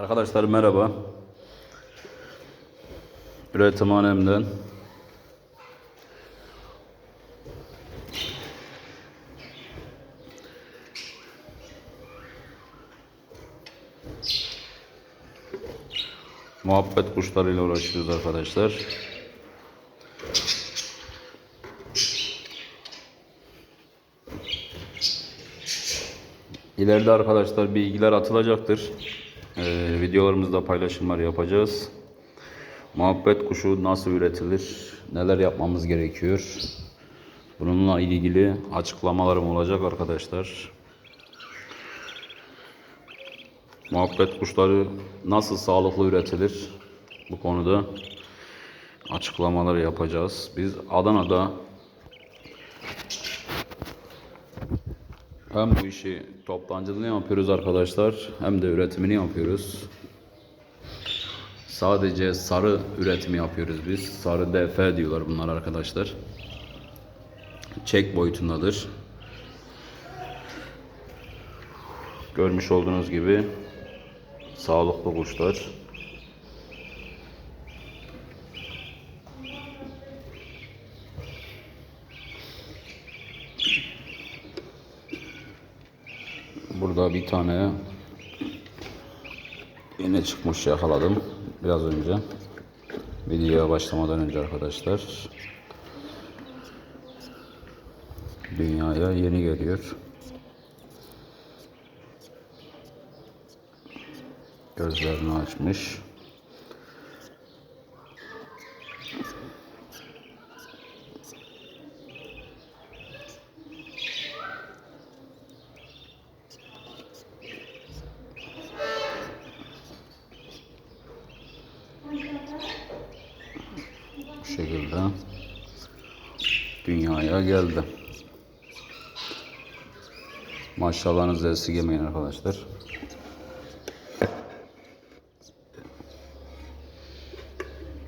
Arkadaşlar merhaba. Üretimhanemden muhabbet kuşlarıyla uğraşıyoruz arkadaşlar. İleride arkadaşlar bilgiler atılacaktır. Ee, videolarımızda paylaşımlar yapacağız. Muhabbet kuşu nasıl üretilir? Neler yapmamız gerekiyor? Bununla ilgili açıklamalarım olacak arkadaşlar. Muhabbet kuşları nasıl sağlıklı üretilir? Bu konuda açıklamalar yapacağız. Biz Adana'da Hem bu işi toptancılığını yapıyoruz arkadaşlar hem de üretimini yapıyoruz. Sadece sarı üretimi yapıyoruz biz. Sarı DF diyorlar bunlar arkadaşlar. Çek boyutundadır. Görmüş olduğunuz gibi sağlıklı kuşlar. Burada bir tane yine çıkmış yakaladım biraz önce. Videoya başlamadan önce arkadaşlar. Dünyaya yeni geliyor. Gözlerini açmış. Şekilde dünyaya geldi. Maşallahınızı esirgemeyin arkadaşlar.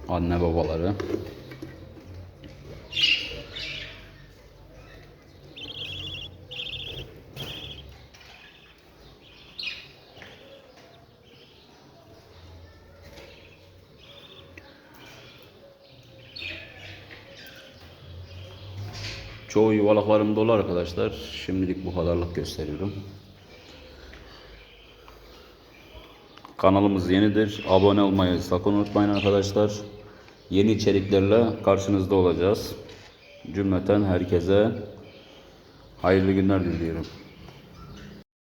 Anne babaları. Çoğu yuvalıklarım dolu arkadaşlar. Şimdilik bu kadarlık gösteriyorum. Kanalımız yenidir. Abone olmayı sakın unutmayın arkadaşlar. Yeni içeriklerle karşınızda olacağız. Cümleten herkese hayırlı günler diliyorum.